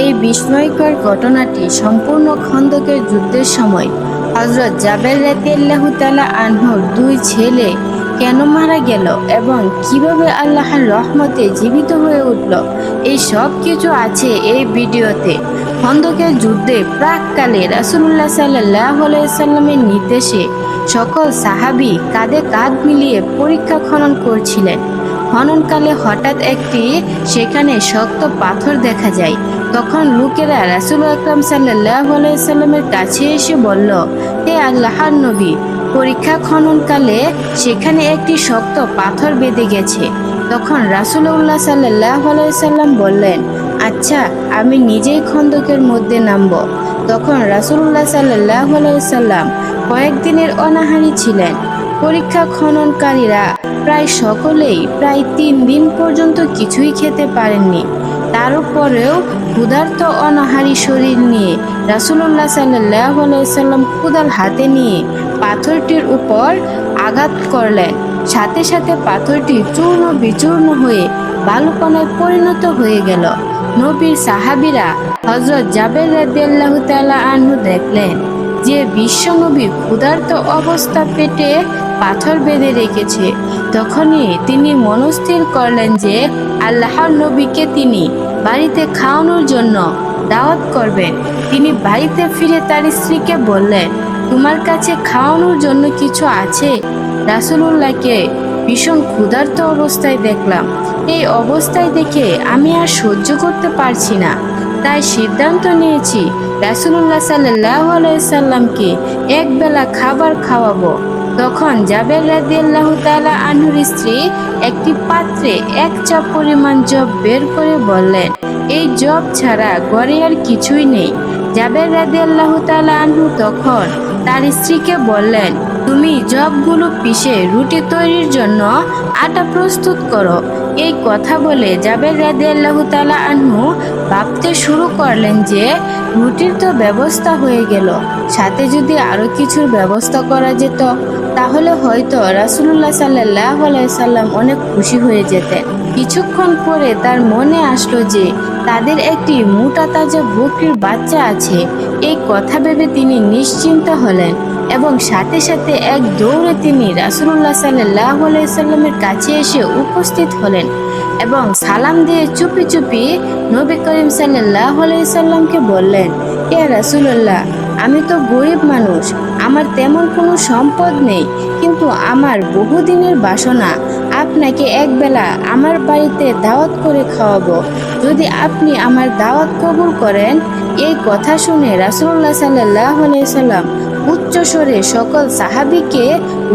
এই বিস্ময়কর ঘটনাটি সম্পূর্ণ খন্দকের যুদ্ধের সময়। হজরত জাবের রাতিয়াল্লাহু আনহুর দুই ছেলে কেন মারা গেল এবং কীভাবে আল্লাহর রহমতে জীবিত হয়ে উঠল, এই সব কিছু আছে এই ভিডিওতে। খন্দকের যুদ্ধে প্রাককালে রাসুল্লাহ সাল্লাহ সাল্লামের নির্দেশে সকল সাহাবি কাঁধে কাঁধ মিলিয়ে পরীক্ষা খনন করছিলেন। খননকালে হঠাৎ একটি সেখানে শক্ত পাথর দেখা যায়। তখন লোকেরা রাসুল আকরাম সাল্লাহ সাল্লামের কাছে এসে বলল, হে আল্লাহর নবী, পরীক্ষা খননকালে সেখানে একটি শক্ত পাথর বেঁধে গেছে। তখন রাসুল্লাহ সাল্লাহ সাল্লাম বললেন আচ্ছা আমি নিজেই খন্দকের মধ্যে নামব। তখন রাসুল্লাহ সাল্লাহ সাল্লাম কয়েকদিনের অনাহারি ছিলেন। পরীক্ষা খননকারীরা প্রায় সকলেই প্রায় তিন দিন পর্যন্ত কিছুই খেতে পারেননি। তার উপরেও ক্ষুধার্ত অনাহারি শরীর নিয়ে রাসুল্লাহ সাল্লাহ সাল্লাম কুদাল হাতে নিয়ে পাথরটির উপর আঘাত করলেন। সাথে সাথে পাথরটি চূর্ণ বিচূর্ণ হয়ে বালুকণায় পরিণত হয়ে গেল। নবীর সাহাবিরা হজরত জাবের রাদিয়াল্লাহ তাআলা আনহু দেখলেন। যে বিশ্বনবী ক্ষুধার্ত অবস্থা পেটে পাথর বেঁধে রেখেছে, তখনই তিনি মনস্থির করলেন যে আল্লাহর নবীকে তিনি বাড়িতে খাওয়ানোর জন্য দাওয়াত করবেন। তিনি বাড়িতে ফিরে তার স্ত্রীকে বললেন, তোমার কাছে খাওয়ানোর জন্য কিছু আছে? রাসুলুল্লাহকে ভীষণ ক্ষুধার্ত অবস্থায় দেখলাম। এই অবস্থায় দেখে আমি আর সহ্য করতে পারছি না। তাই সিদ্ধান্ত নিয়েছি রাসুলুল্লাহ সাল্লাহ সাল্লামকে এক বেলা খাবার খাওয়াবো। তখন জাবের রাদিয়াল্লাহু তাআলা আনহুর স্ত্রী একটি পাত্রে এক চাপ পরিমাণ জব বের করে বললেন, এই জব ছাড়া ঘরে আর কিছুই নেই। জাবের রাদিয়াল্লাহু তাআলা আনহু তখন তার স্ত্রীকে বললেন, তুমি জবগুলো পিষে রুটি তৈরির জন্য আটা প্রস্তুত করো। এই কথা বলে জাবের রাদে আল্লাহ তালা আনহু ভাবতে শুরু করলেন যে, রুটির তো ব্যবস্থা হয়ে গেল, সাথে যদি আরও কিছুর ব্যবস্থা করা যেত, তাহলে হয়তো রাসুল্লাহ সাল্লাহ সাল্লাম অনেক খুশি হয়ে যেতেন। কিছুক্ষণ পরে তার মনে আসলো যে তাদের একটি মোটা তাজা বকরির বাচ্চা আছে। এই কথা ভেবে তিনি নিশ্চিন্ত হলেন এবং সাথে সাথে এক দৌড়ে তিনি রাসুল্লাহ সাল্লাহ সাল্লামের কাছে এসে উপস্থিত হলেন এবং সালাম দিয়ে চুপি চুপি নবী করিম সাল্লাহ সাল্লামকে বললেন, এ রাসুল্লাহ আমি তো গরিব মানুষ, আমার তেমন কোনো সম্পদ নেই, কিন্তু আমার বহুদিনের বাসনা আপনাকে একবেলা আমার বাড়িতে দাওয়াত করে খাওয়াবো। যদি আপনি আমার দাওয়াত কবুল করেন, এই কথা শুনে রাসুল্লাহ সাল্লাহ সাল্লাম উচ্চ স্বরে সকল সাহাবিকে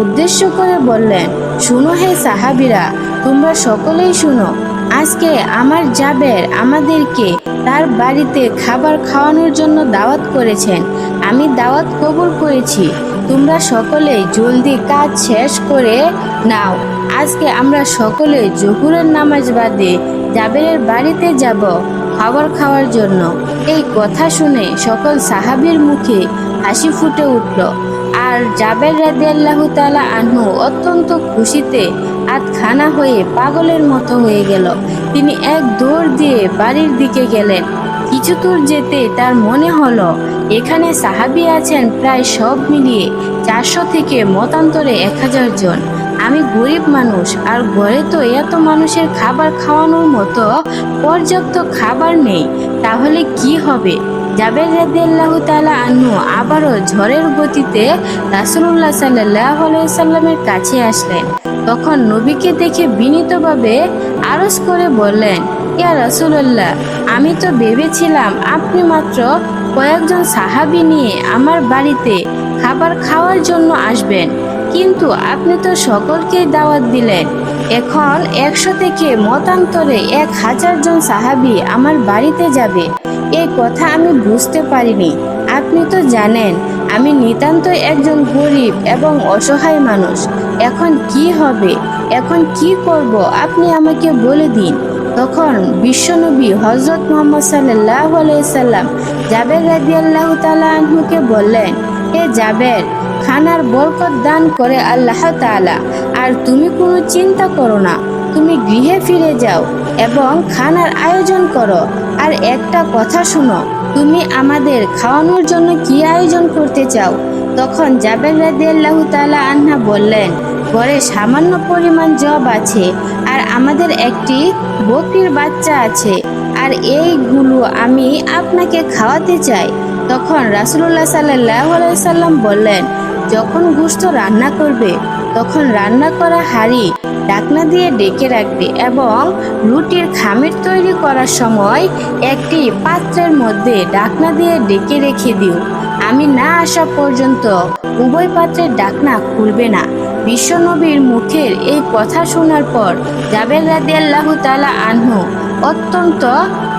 উদ্দেশ্য করে বললেন, শুনো হে সাহাবিরা, তোমরা সকলেই শুনো, আজকে আমার জাবের আমাদেরকে তার বাড়িতে খাবার খাওয়ানোর জন্য দাওয়াত করেছেন। আমি দাওয়াত কবুল করেছি। তোমরা সকলে জলদি কাজ শেষ করে নাও। আজকে আমরা সকলে জহুরের নামাজ বাদে জাবেরের বাড়িতে যাব খাবার খাওয়ার জন্য। এই কথা শুনে সকল সাহাবীর মুখে হাসি ফুটে উঠল। আর জাবের রাদিয়াল্লাহু তাআলা আনহু অত্যন্ত খুশিতে আতখানা হয়ে পাগলের মতো হয়ে গেল। তিনি এক দৌড় দিয়ে বাড়ির দিকে গেলেন। কিছু দূর যেতে তার মনে হলো, এখানে সাহাবি আছেন প্রায় সব মিলিয়ে চারশো থেকে মতান্তরে এক হাজার জন। আমি গরিব মানুষ, আর ঘরে তো এত মানুষের খাবার খাওয়ানোর মতো পর্যাপ্ত খাবার নেই, তাহলে কি হবে? জাবের রাদিয়াল্লাহু তাআলা আনহু আবারও ঝড়ের গতিতে রাসূলুল্লাহ সাল্লাহ সাল্লামের কাছে আসলেন। তখন নবীকে দেখে বিনীতভাবে আরজ করে বললেন ইয়া রাসূলুল্লাহ, আমি তো ভেবেছিলাম আপনি মাত্র কয়েকজন সাহাবি নিয়ে আমার বাড়িতে খাবার খাওয়ার জন্য আসবেন, কিন্তু আপনি তো সকলকেই দাওয়াত দিলেন। এখন একশো থেকে মতান্তরে এক হাজার জন সাহাবি আমার বাড়িতে যাবে এই কথা আমি বুঝতে পারিনি। আপনি তো জানেন, আমি নিতান্তই একজন গরিব এবং অসহায় মানুষ, এখন কি হবে? এখন কি করব? আপনি আমাকে বলে দিন। তখন বিশ্বনবী হজরত মোহাম্মদ সাল্লাহ সাল্লাম জাবের রাদিয়াল্লাহ তালা আনহুকে বললেন, হে জাবের, খানার বরকত দান করে আল্লাহ তাআলা, আর তুমি কোনো চিন্তা করো না, তুমি গৃহে ফিরে যাও এবং খানার আয়োজন করো। আর একটা কথা শোনো, তুমি আমাদের খাওয়ানোর জন্য কি আয়োজন করতে চাও? তখন জাবের রাদিয়াল্লাহু তাআলা আনহা বললেন, ঘরে সামান্য পরিমাণ জব আছে আমাদের একটি বকরির বাচ্চা আছে, আর এইগুলো আমি আপনাকে খাওয়াতে চাই। তখন রাসুল্লাহ সাল্লাহ সাল্লাম বললেন, যখন গুস্ত রান্না করবে, তখন রান্না করা হাঁড়ি ডাকনা দিয়ে ডেকে রাখবে এবং রুটির খামির তৈরি করার সময় একটি পাত্রের মধ্যে ডাকনা দিয়ে ডেকে রেখে দিও। আমি না আসা পর্যন্ত উভয় পাত্রের ডাকনা খুলবে না। বিশ্বনবীর মুখের এই কথা শোনার পর জাবের রাদি আল্লাহ তালা আনহু অত্যন্ত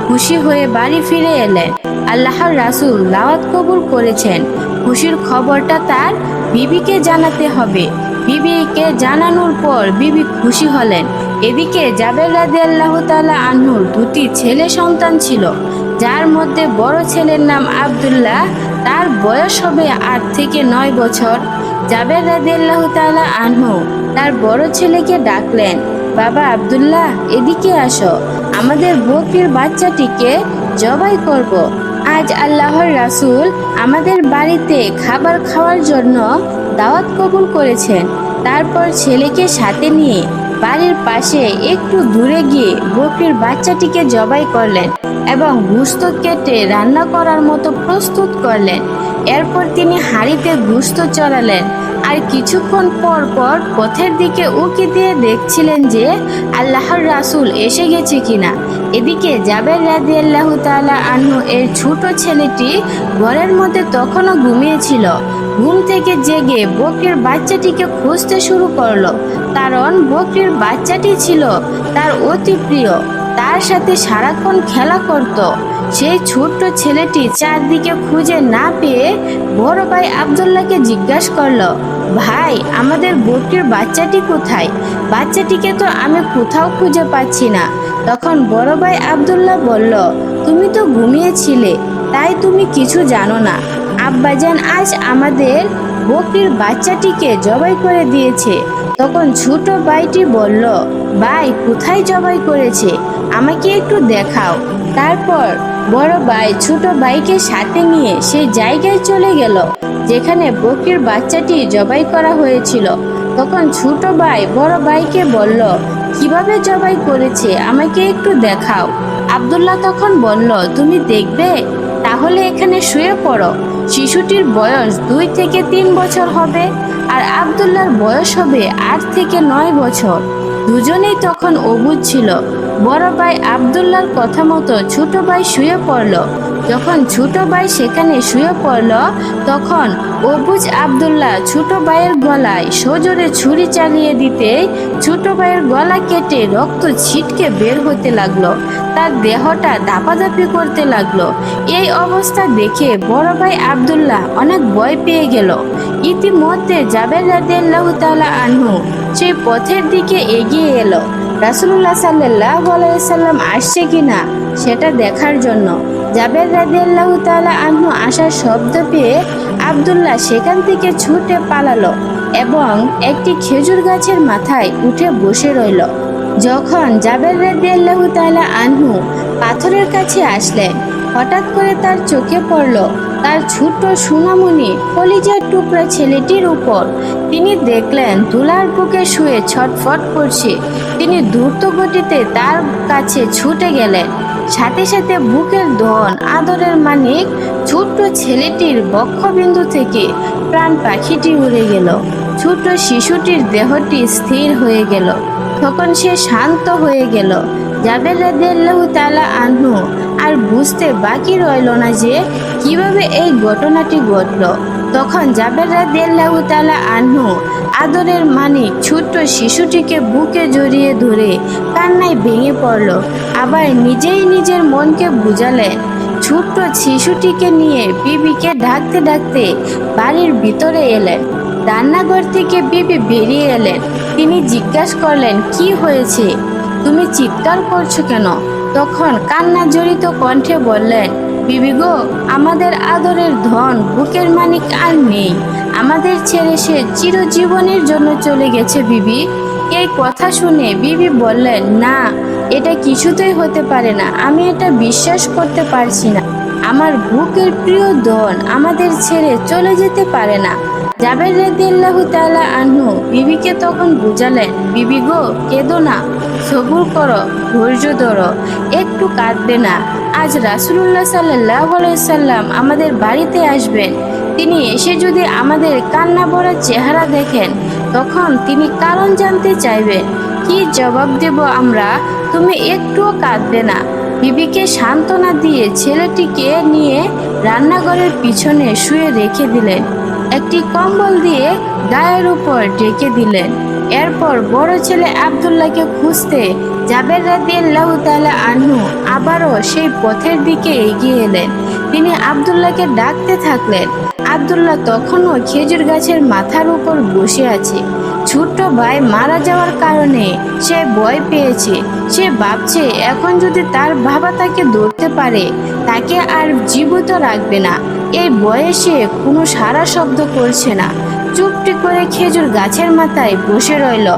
খুশি হয়ে বাড়ি ফিরে এলেন। আল্লাহর রাসুল দাওয়াত কবুল করেছেন। খুশির খবরটা তার বিবিকে জানাতে হবে। বিবিকে জানানোর পর বিবি খুশি হলেন। এদিকে জাবের রাদি আল্লাহ তালা আনহুর দুটি ছেলে সন্তান ছিল। যার মধ্যে বড় ছেলের নাম আব্দুল্লাহ, তার বয়স হবে আট থেকে নয় বছর। জাবের রাদিয়াল্লাহ তাআলা আনহু তার বড় ছেলেকে ডাকলেন, বাবা আব্দুল্লাহ, এদিকে আসো। আমাদের বকরির বাচ্চাটিকে জবাই করব। আজ আল্লাহর রাসূল আমাদের বাড়িতে খাবার খাওয়ার জন্য দাওয়াত কবুল করেছেন। তারপর ছেলেকে সাথে নিয়ে বাড়ির পাশে একটু দূরে গিয়ে বকরির বাচ্চাটিকে জবাই করলেন। এবং গুস্ত কেটে রান্না করার মতো প্রস্তুত করলেন। এরপর তিনি হাঁড়িতে গুস্ত চড়ালেন আর কিছুক্ষণ পর পর পথের দিকে উকি দিয়ে দেখছিলেন যে আল্লাহর রাসুল এসে গেছে কিনা। এদিকে জাবের রাদি আল্লাহ তালা আনহু এর ছোট ছেলেটি ঘরের মধ্যে তখনও ঘুমিয়েছিল। ঘুম থেকে জেগে বকরির বাচ্চাটিকে খুঁজতে শুরু করল। কারণ বকরির বাচ্চাটি ছিল তার অতি প্রিয়। তার সাথে সারাক্ষণ খেলা করত। সেই ছোট্ট ছেলেটি চারদিকে খুঁজে না পেয়ে বড় ভাই আবদুল্লাহকে জিজ্ঞাসা করল, ভাই, আমাদের বকরির বাচ্চাটি কোথায়? বাচ্চাটিকে তো আমি কোথাও খুঁজে পাচ্ছি না। তখন বড় ভাই আবদুল্লাহ বলল, তুমি তো ঘুমিয়েছিলে, তাই তুমি কিছু জানো না। আব্বাজান আজ আমাদের বকরির বাচ্চাটিকে জবাই করে দিয়েছে। তখন ছোট ভাইটি বলল, ভাই, কোথায় জবাই করেছে? আমাকে একটু দেখাও। তারপর বড় ভাই ছোট ভাইকে সাথে নিয়ে সেই জায়গায় চলে গেল, যেখানে বকির বাচ্চাটি জবাই করা হয়েছিল। তখন ছোট ভাই বড় ভাইকে বলল, কীভাবে জবাই করেছে? আমাকে একটু দেখাও। আব্দুল্লাহ তখন বলল, তুমি দেখবে? তাহলে এখানে শুয়ে পড়ো। শিশুটির বয়স দুই থেকে তিন বছর হবে। আবদুল্লার বয়স হবে আট থেকে নয় বছর। দুজনেই তখন অবুজ ছিল। বড় ভাই আবদুল্লার কথা মতো ছোট ভাই শুয়ে পড়ল। যখন ছোট ভাই সেখানে শুয়ে পড়ল, তখন অবুজ আবদুল্লাহ ছোট ভাইয়ের গলায় সজোরে ছুরি চালিয়ে দিতে ছোট ভাইয়ের গলা কেটে রক্ত ছিটকে বের হতে লাগল। তার দেহটা দাপাদাপি করতে লাগল। এই অবস্থা দেখে বড় ভাই আব্দুল্লাহ অনেক ভয় পেয়ে গেল। ইতিমধ্যে জাবের রাদিয়াল্লাহু তাআলা আনহু সেই পথের দিকে এগিয়ে এলো। রাসুল্লাহ সাল্লাহ সাল্লাম আসছে কিনা সেটা দেখার জন্য জাবের রাদিয়াল্লাহ তাআলা আনহু আসার শব্দ পেয়ে আব্দুল্লাহ সেখান থেকে ছুটে পালালো। এবং একটি খেজুর গাছের মাথায় উঠে বসে রইল। যখন জাবের রাদিয়াল্লাহ তাল্লাহ আনহু পাথরের কাছে আসলেন হঠাৎ করে তার চোখে পড়ল তার ছোট্ট সুনামণি কলিজার টুকরা ছেলেটির উপর। তিনি দেখলেন তুলার বুকে শুয়ে ছটফট করছে। তিনি দ্রুত গতিতে তার কাছে ছুটে গেলেন। সাথে সাথে বুকের ধন আদরের মানিক ছোট্ট ছেলেটির বক্ষবিন্দু থেকে প্রাণ পাখিটি উড়ে গেল। ছোট্ট শিশুটির দেহটি স্থির হয়ে গেল। তখন সে শান্ত হয়ে গেল। তাআলা আনহু আর বুঝতে বাকি রইল না যে কীভাবে এই ঘটনাটি ঘটল। তখন জাবের রাদিয়াল্লাহু তালা আনহু আদরের মানিক ছোট্ট শিশুটিকে বুকে জড়িয়ে ধরে কান্নায় ভেঙে পড়ল। আবার নিজেই নিজের মনকে বুঝালেন, ছোট্ট শিশুটিকে নিয়ে বিবিকে ডাকতে ডাকতে বাড়ির ভিতরে এলেন। রান্নাঘর থেকে বিবি বেরিয়ে এলেন। তিনি জিজ্ঞাসা করলেন, কি হয়েছে? তুমি চিৎকার করছ কেন? তখন কান্না জড়িত কণ্ঠে বললেন বিবি গো, আমাদের আদরের ধন, বুকের মানিক আর নেই। আমাদের ছেড়ে সে চিরজীবনের জন্য চলে গেছে, বিবি। এই কথা শুনে বিবি বললেন না, এটা কিছুতেই হতে পারে না। আমি এটা বিশ্বাস করতে পারছি না। আমার বুকের প্রিয় ধন আমাদের ছেড়ে চলে যেতে পারে না। জাবের রাদিয়াল্লাহু তালা আনহু বিবিকে তখন বুঝালেন, বিবি গো, কেদো না। সবুর করো, ধৈর্য ধরো, একটু কাঁদবে না। আজ রাসূলুল্লাহ আলাইহি সাল্লাম আমাদের বাড়িতে আসবেন। তিনি এসে যদি আমাদের কান্না ভরা চেহারা দেখেন, তখন তিনি কারণ জানতে চাইবেন। কি জবাব দেব আমরা? তুমি একটুও কাঁদবে না। বিবিকে সান্ত্বনা দিয়ে ছেলেটিকে নিয়ে রান্নাঘরের পিছনে শুয়ে রেখে দিলেন। একটি কম্বল দিয়ে গায়ের উপর ঢেকে দিলেন। এরপর বড় ছেলে আবদুল্লাহকে খুঁজতে জাবের রাদিয়াল্লাহু তালা আনহু আবারও সেই পথের দিকে এগিয়ে এলেন। তিনি আবদুল্লাহকে ডাকতে থাকলেন। আবদুল্লাহ তখনও খেজুর গাছের মাথার উপর বসে আছে। ছোট্ট ভাই মারা যাওয়ার কারণে সে ভয় পেয়েছে। সে ভাবছে, এখন যদি তার বাবা তাকে ধরতে পারে, তাকে আর জীবিত রাখবে না। এই বয়সে কোনো সারা শব্দ করছে না। চুপটি করে খেজুর গাছের মাথায় বসে রইল।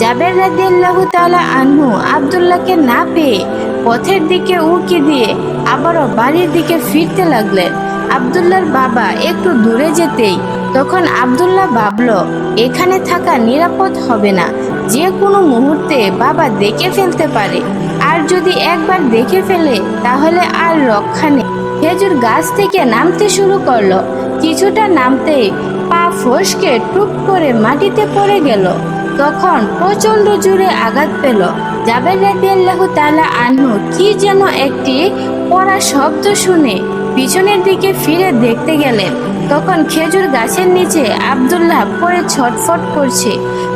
জাবের রাদিয়াল্লাহু তাআলা আনহু আবদুল্লাহকে না পেয়ে পথের দিকে উঁকি দিয়ে আবারও বাড়ির দিকে ফিরতে লাগলেন। আবদুল্লাহর বাবা একটু দূরে যেতেই তখন আবদুল্লাহ ভাবল, এখানে থাকা নিরাপদ হবে না। যে কোনো মুহূর্তে বাবা দেখে ফেলতে পারে। আর যদি একবার দেখে ফেলে, তাহলে আর রক্ষা নেই। খেজুর গাছ থেকে নামতে শুরু করল। কিছুটা নামতেই পা ফসকে টুপ করে মাটিতে পড়ে গেল। তখন প্রচণ্ড জোরে আঘাত পেল। জাবের রাদিয়াল্লাহু তালা আনহু কি যেন একটি পড়া শব্দ শুনে পিছনের দিকে ফিরে দেখতে গেলেন তখন খেজুর গাছের নিচে আব্দুল্লাহ পরে ছটফট করছে।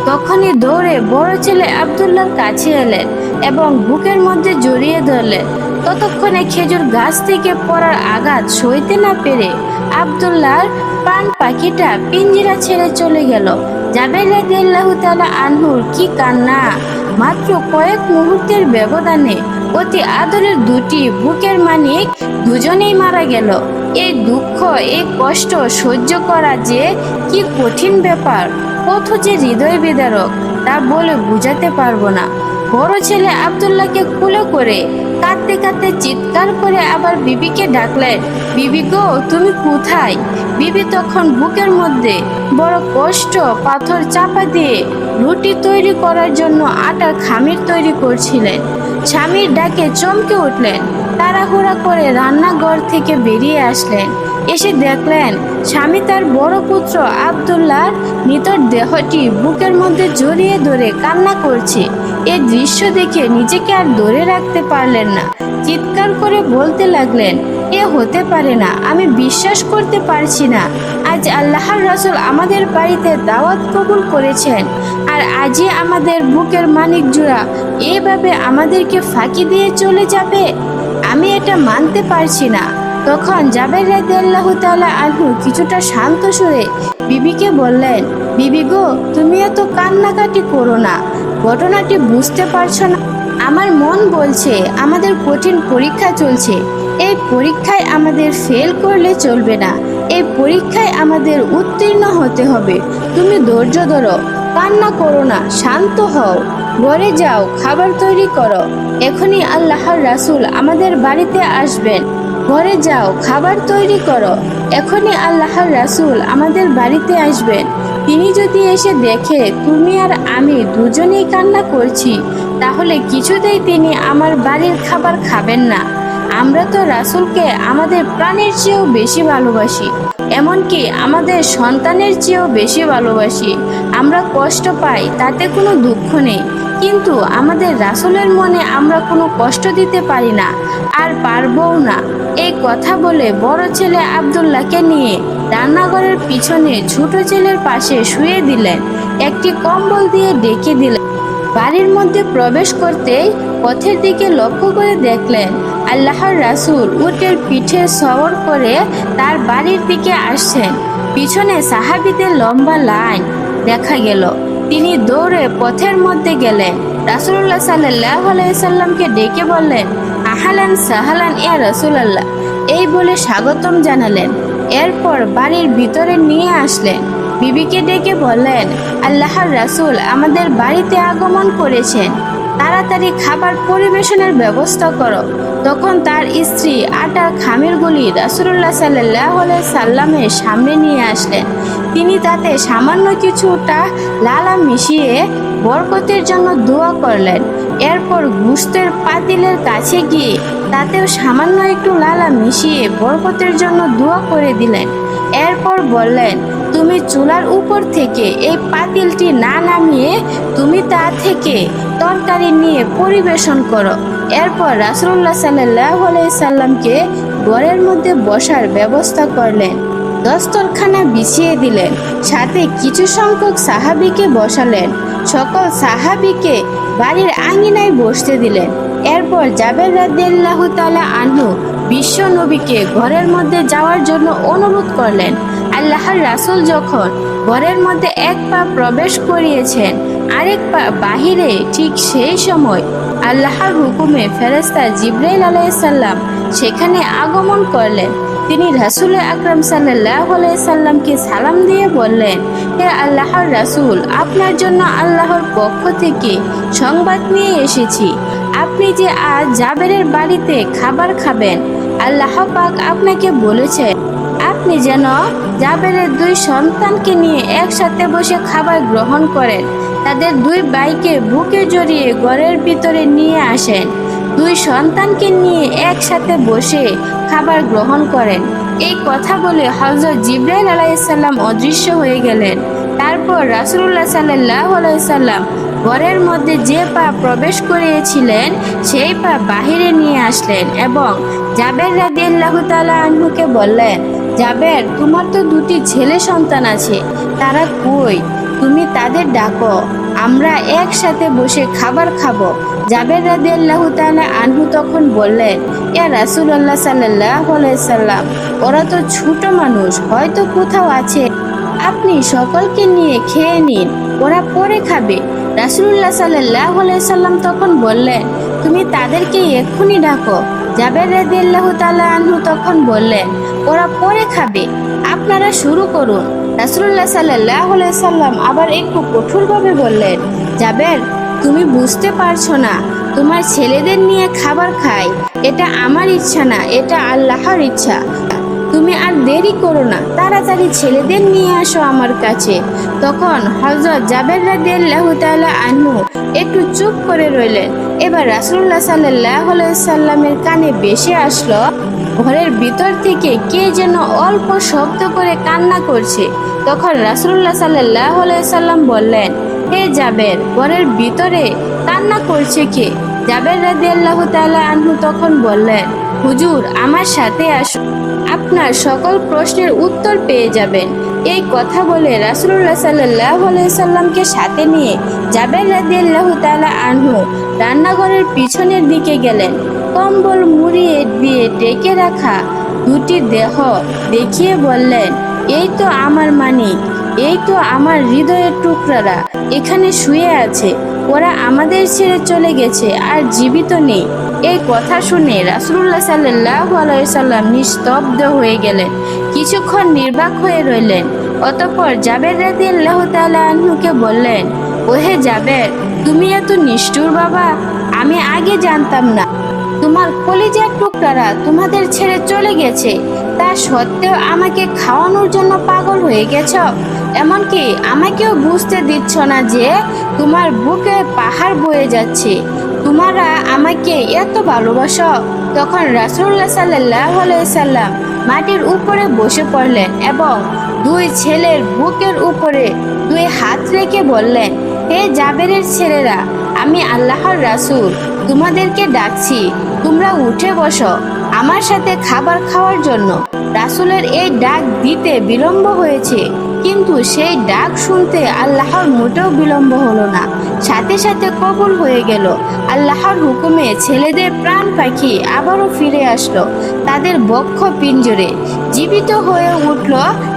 তখনই দৌড়ে বড় ছেলে আব্দুল্লাহর কাছে এলেন এবং বুকের মধ্যে জড়িয়ে ধরলেন। ততক্ষণে খেজুর গাছ থেকে পড়ার আঘাত সইতে না পেরে আব্দুল্লাহর পান পাখিটা পিঞ্জিরা ছেড়ে চলে গেল। জাবের রাদিয়াল্লাহু তাআলা আনহুর কি কান্না? মাত্র কয়েক মুহূর্তের ব্যবধানে অতি আদরের দুটি বুকের মানিক দুজনেই মারা গেল। এই দুঃখ, এই কষ্ট সহ্য করা যে কি কঠিন ব্যাপার, কত যে হৃদয় বিদারক, তা বলে বুঝাতে পারব না। বড় ছেলে আবদুল্লাহকে কুলে করে কাঁদতে কাঁদতে চিৎকার করে আবার বিবিকে ডাকলেন বিবি গো, তুমি কোথায়? বিবি তখন বুকের মধ্যে বড় কষ্ট, পাথর চাপা দিয়ে রুটি তৈরি করার জন্য আটার খামির তৈরি করছিলেন। স্বামীর ডাকে চমকে উঠলেন, তাড়াহুড়া করে রান্নাঘর থেকে বেরিয়ে আসলেন। এসে দেখলেন, স্বামী তার বড় পুত্র আবদুল্লার নিতর দেহটি বুকের মধ্যে জড়িয়ে ধরে কান্না করছে। এই দৃশ্য দেখে নিজেকে আর ধরে রাখতে পারলেন না। চিৎকার করে বলতে লাগলেন, এ হতে পারে না, আমি বিশ্বাস করতে পারছি না। আজ আল্লাহর রাসূল আমাদের বাড়িতে দাওয়াত কবুল করেছেন আর আজই আমাদের বুকের মানিক জোড়া এভাবে আমাদেরকে ফাঁকি দিয়ে চলে যাবে? আমি এটা মানতে পারছি না। তখন জাবের রাদিয়াল্লাহু তাআলা আনহু কিছুটা শান্ত সুরে বিবিকে বললেন, বিবি গো, তুমি এত কান্নাকাটি করো না। ঘটনাটি বুঝতে পারছ না? আমার মন বলছে আমাদের কঠিন পরীক্ষা চলছে। এই পরীক্ষায় আমাদের ফেল করলে চলবে না। এই পরীক্ষায় আমাদের উত্তীর্ণ হতে হবে। তুমি ধৈর্য ধরো, কান্না করো না, শান্ত হও। ঘরে যাও, খাবার তৈরি করো। এখনই আল্লাহর রাসুল আমাদের বাড়িতে আসবেন। ঘরে যাও, খাবার তৈরি করো। এখনই আল্লাহর রাসূল আমাদের বাড়িতে আসবেন। তিনি যদি এসে দেখে তুমি আর আমি দুজনেই কান্না করছি, তাহলে কিছুতেই তিনি আমার বাড়ির খাবার খাবেন না। আমরা তো রাসুলকে আমাদের প্রাণের চেয়েও বেশি ভালোবাসি, এমনকি আমাদের সন্তানের চেয়েও বেশি ভালোবাসি। আমরা কষ্ট পাই, তাতে কোনো দুঃখ নেই। কিন্তু আমাদের রাসূলের মনে আমরা কোনো কষ্ট দিতে পারি না, আর পারবও না। এই কথা বলে বড় ছেলে আব্দুল্লাহকে নিয়ে রান্নাঘরের পিছনে ছোট ছেলের পাশে শুয়ে দিলেন। একটি কম্বল দিয়ে ডেকে দিলেন। বাড়ির মধ্যে প্রবেশ করতেই পথের দিকে লক্ষ্য করে দেখলেন, আল্লাহর রাসূল উটের পিঠে সওয়ার করে তার বাড়ির দিকে আসছেন। পিছনে সাহাবিদের লম্বা লাইন দেখা গেল। তিনি দৌড়ে পথের মধ্যে গেলেন। রাসুল্লাহ সাল্লাহ আলাইসাল্লামকে ডেকে বললেন, আহালান সাহালান ইয়া রাসূলুল্লাহ। এই বলে স্বাগতম জানালেন। এরপর বাড়ির ভিতরে নিয়ে আসলেন। বিবিকে ডেকে বললেন, আল্লাহর রাসুল আমাদের বাড়িতে আগমন করেছেন। তাড়াতাড়ি খাবার পরিবেশনের ব্যবস্থা করো। তখন তার স্ত্রী আটার খামিরগুলি রাসূলুল্লাহ সাল্লাহ সাল্লামের সামনে নিয়ে আসলেন। তিনি তাতে সামান্য কিছুটা লালা মিশিয়ে বরকতের জন্য দোয়া করলেন। এরপর গুস্তের পাতিলের কাছে গিয়ে তাতেও সামান্য একটু লালা মিশিয়ে বরকতের জন্য দোয়া করে দিলেন। এরপর বললেন তুমি চুলার উপর থেকে এই পাতিলটি না নামিয়ে তুমি তা থেকে তরকারি নিয়ে পরিবেশন করো। এরপর রাসুল্লাহ সাল্লাহ সাল্লামকে ঘরের মধ্যে বসার ব্যবস্থা করলেন। দস্তরখানা বিছিয়ে দিলেন, সাথে কিছু সংখ্যক সাহাবিকে বসালেন। সকল সাহাবিকে বাড়ির আঙিনায় বসতে দিলেন। এরপর জাবের রাদিয়াল্লাহু তাআলা আনহু বিশ্ব নবীকে ঘরের মধ্যে যাওয়ার জন্য অনুরোধ করলেন। আল্লাহর রাসূল যখন ঘরের মধ্যে এক পা প্রবেশ করিয়েছেন, আরেক পা বাহিরে ঠিক সেই সময় আল্লাহর হুকুমে ফেরেস্তা জিব্রাইল আলাইসাল্লাম সেখানে আগমন করলেন। তিনি রাসুল আকরাম সাল্লাহ সাল্লামকে সালাম দিয়ে বললেন, হে আল্লাহর রাসূল, আপনার জন্য আল্লাহর পক্ষ থেকে সংবাদ নিয়ে এসেছি। আপনি যে আজ জাবেরের বাড়িতে খাবার খাবেন, আল্লাহ পাক আপনাকে বলেছেন আপনি যেন জাবেরের দুই সন্তানকে নিয়ে একসাথে বসে খাবার গ্রহণ করেন, তাদের দুই বাইকে বুকে জড়িয়ে ঘরের ভিতরে নিয়ে আসেন, দুই সন্তানকে নিয়ে একসাথে বসে খাবার গ্রহণ করেন। এই কথা বলে হজরত জিব্রাইল আলাইসাল্লাম অদৃশ্য হয়ে গেলেন। তারপর রাসুল্লাহ সাল্লাহ আলাইসাল্লাম ঘরের মধ্যে যে পা প্রবেশ করিয়েছিলেন, সেই পা বাহিরে নিয়ে আসলেন এবং জাবের রাদিয়াল্লাহ তাআলা আনহুকে বললেন, জাবের, তোমার তো দুটি ছেলে সন্তান আছে, তারা কই? তুমি তাদের ডাকো, আমরা একসাথে বসে খাবার খাব। জাবের রাদিয়াল্লাহ তাআলা আনহু তখন বললেন, ইয়া রাসূলুল্লাহ সাল্লাল্লাহু আলাইহি সাল্লাম, ওরা তো ছোট মানুষ, হয়তো কোথাও আছে। আপনি সকলকে নিয়ে খেয়ে নিন, ওরা পরে খাবে। রাসূলুল্লাহ সাল্লাহ সাল্লাম তখন বললেন, তুমি তাদেরকে এক্ষুনি ডাকো। জাবের রাদিয়াল্লাহু তাআলা আনহু তখন বললেন, ওরা পরে খাবে, আপনারা শুরু করুন। রাসূলুল্লাহ সাল্লাল্লাহু আলাইহি সাল্লাম আবার একটু কঠোরভাবে বললেন, জাবের, তুমি বুঝতে পারছ না, তোমার ছেলেদের নিয়ে খাবার খাই, এটা আমার ইচ্ছা না, এটা আল্লাহর ইচ্ছা। তুমি আর দেরি করো না, তাড়াতাড়ি ছেলেদের নিয়ে আসো আমার কাছে। তখন হজরত জাবের রাদিয়াল্লাহু তাআলা আনহু একটু চুপ করে রইলেন। এবার রাসূলুল্লাহ সাল্লাল্লাহু আলাইহি সাল্লামের কানে বেশি আসলো, ঘরের ভিতর থেকে কে যেন অল্প শব্দ করে কান্না করছে। তখন রাসূলুল্লাহ সাল্লাল্লাহু আলাইহি সাল্লাম বললেন, হে জাবের, ঘরের ভিতরে কান্না করছে কে? জাবের রাদিয়াল্লাহু তাআলা আনহু তখন বললেন, হুজুর, আমার সাথে আসুন আপনার সকল প্রশ্নের উত্তর পেয়ে যাবেন। এই কথা বলে রাসুল্লাহ সাল্লাহ সাল্লামকে সাথে নিয়ে জাবের রাদিয়াল্লাহু তাআলা আনহু রান্নাঘরের পিছনের দিকে গেলেন। কম্বল মুড়িয়ে দিয়ে ডেকে রাখা দুটি দেহ দেখিয়ে বললেন, এই তো আমার মানিক, এই তো আমার হৃদয়ের টুকরারা, এখানে শুয়ে আছে। ওরা আমাদের ছেড়ে চলে গেছে আর জীবিত নেই। এই কথা শুনে রাসুল্লাহ সাল্লাহ সাল্লাম নিস্তব্ধ হয়ে গেলেন। কিছুক্ষণ নির্বাক হয়ে রইলেন। অতঃপর জাবের রাদি আল্লাহ আনহুকে বললেন, ওহে জাবের, তুমি এত নিষ্ঠুর বাবা, আমি আগে জানতাম না। তোমার কলিজার টুকরারা তোমাদের ছেড়ে চলে গেছে। তা সত্ত্বেও আমাকে খাওয়ানোর জন্য পাগল হয়ে গেছ? এমনকি আমাকেও বুঝতে দিচ্ছ না যে তোমার বুকে পাহাড় বয়ে যাচ্ছে। তোমারা আমাকে এত ভালোবাসো। তখন রাসুল্লাহ সাল্লাহ সাল্লাম মাটির উপরে বসে পড়লেন এবং দুই ছেলের বুকের উপরে দুই হাত রেখে বললেন, হে জাবেরের ছেলেরা, আমি আল্লাহর রাসূল, তোমাদেরকে ডাকছি, তোমরা উঠে বসো। আমার সাথে খাবার খাওয়ার জন্য রাসুলের এই ডাক দিতে বিলম্ব হয়েছে। কিন্তু সেই ডাক শুনতে আল্লাহর মোটেও বিলম্ব হলো না। সাথে সাথে কবুল হয়ে গেল। আল্লাহর হুকুমে ছেলেদের প্রাণ পাখি আবারও ফিরে আসলো তাদের বক্ষ পিঞ্জরে। জীবিত হয়ে উঠল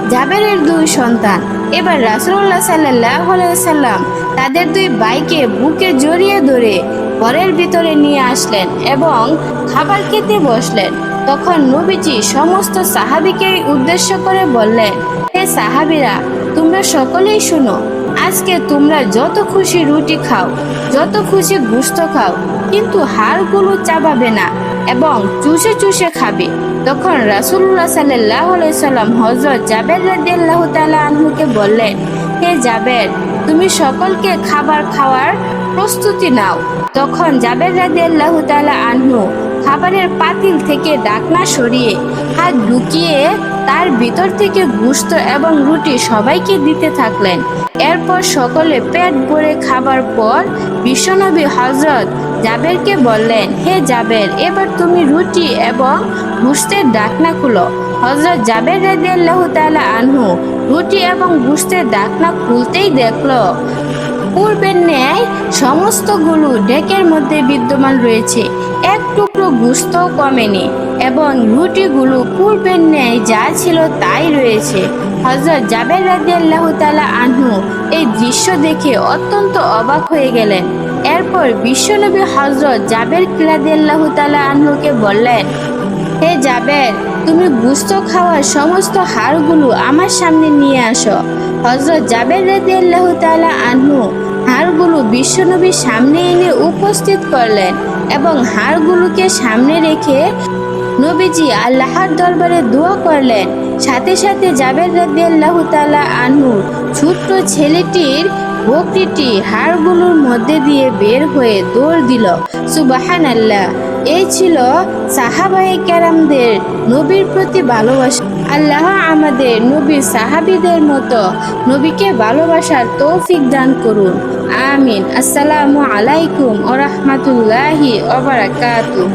জাবেরের দুই সন্তান। এবার রাসুল্লাহ সাল্লাহ সাল্লাম তাদের দুই বাইকে বুকে জড়িয়ে ধরে ঘরের ভিতরে নিয়ে আসলেন এবং খাবার খেতে বসলেন। তখন নবীজি সমস্ত সাহাবিকে উদ্দেশ্য করে বললেন, হে সাহাবিরা, তোমরা সকলেই শুনো, আজকে তোমরা যত খুশি রুটি খাও, যত খুশি গুস্ত খাও, কিন্তু হাড়গুলো চাবাবে না এবং চুষে চুষে খাবে। তখন রাসুল্লাহ সাল্লাহ সাল্লাম হজরত জাবের রাদিয়াল্লাহু তাআলা আনহুকে বললেন, হে জাবের, তুমি সকলকে খাবার খাওয়ার প্রস্তুতি নাও। তখন জাবের রাদিয়াল্লাহু তাআলা আনহু খাবারের পাতিল থেকে ডাকনা সরিয়ে হাত ঢুকিয়ে তার ভিতর থেকে গুস্ত এবং রুটি সবাইকে দিতে থাকলেন। এরপর সকলে পেট ভরে খাবার পর বিশ্বনবী হজরত জাবেরকে বললেন, হে জাবের, এবার তুমি রুটি এবং গুস্তের ডাকনা খুলো। হজরত জাবের রাদিয়াল্লাহু তাআলা আনহু রুটি এবং গুস্তের ডাকনা খুলতেই দেখল পূর্বের ন্যায় সমস্তগুলো ডেকের মধ্যে বিদ্যমান রয়েছে। এক টুকরো গুস্তও কমেনি এবং রুটিগুলো পূর্বের ন্যায় যা ছিল তাই রয়েছে। হজরত জাবের রাদিয়াল্লাহু তাআলা আনহু এই দৃশ্য দেখে অত্যন্ত অবাক হয়ে গেলেন। এরপর বিশ্বনবী হজরত জাবের রাদিয়াল্লাহু তাআলা আনহুকে বললেন, হে জাবের তুমি গুস্ত খাওয়ার সমস্ত হাড়গুলো আমার সামনে নিয়ে আসো। হজরত জাবের রাদিয়াল্লাহু তাআলা আনহু হাড়গুলো বিশ্বনবীর সামনে এনে উপস্থিত করলেন এবং হাড়গুলোকে সামনে রেখে নবীজি আল্লাহর দরবারে দোয়া করলেন। সাথে সাথে জাবের রাদিয়াল্লাহু তাআলা আনহু ছোট্ট ছেলেটির বকরিটি হাড়গুলোর মধ্যে দিয়ে বের হয়ে দৌড় দিল। সুবাহান আল্লাহ এই ছিল সাহাবাহী ক্যারামদের নবীর প্রতি ভালোবাসা। আল্লাহ আমাদের নবীর সাহাবিদের মতো নবীকে ভালোবাসার তৌফিক দান করুন। আমিন। আসসালামু আলাইকুম ওরহমতুল্লাহি ওবারাকাতুহ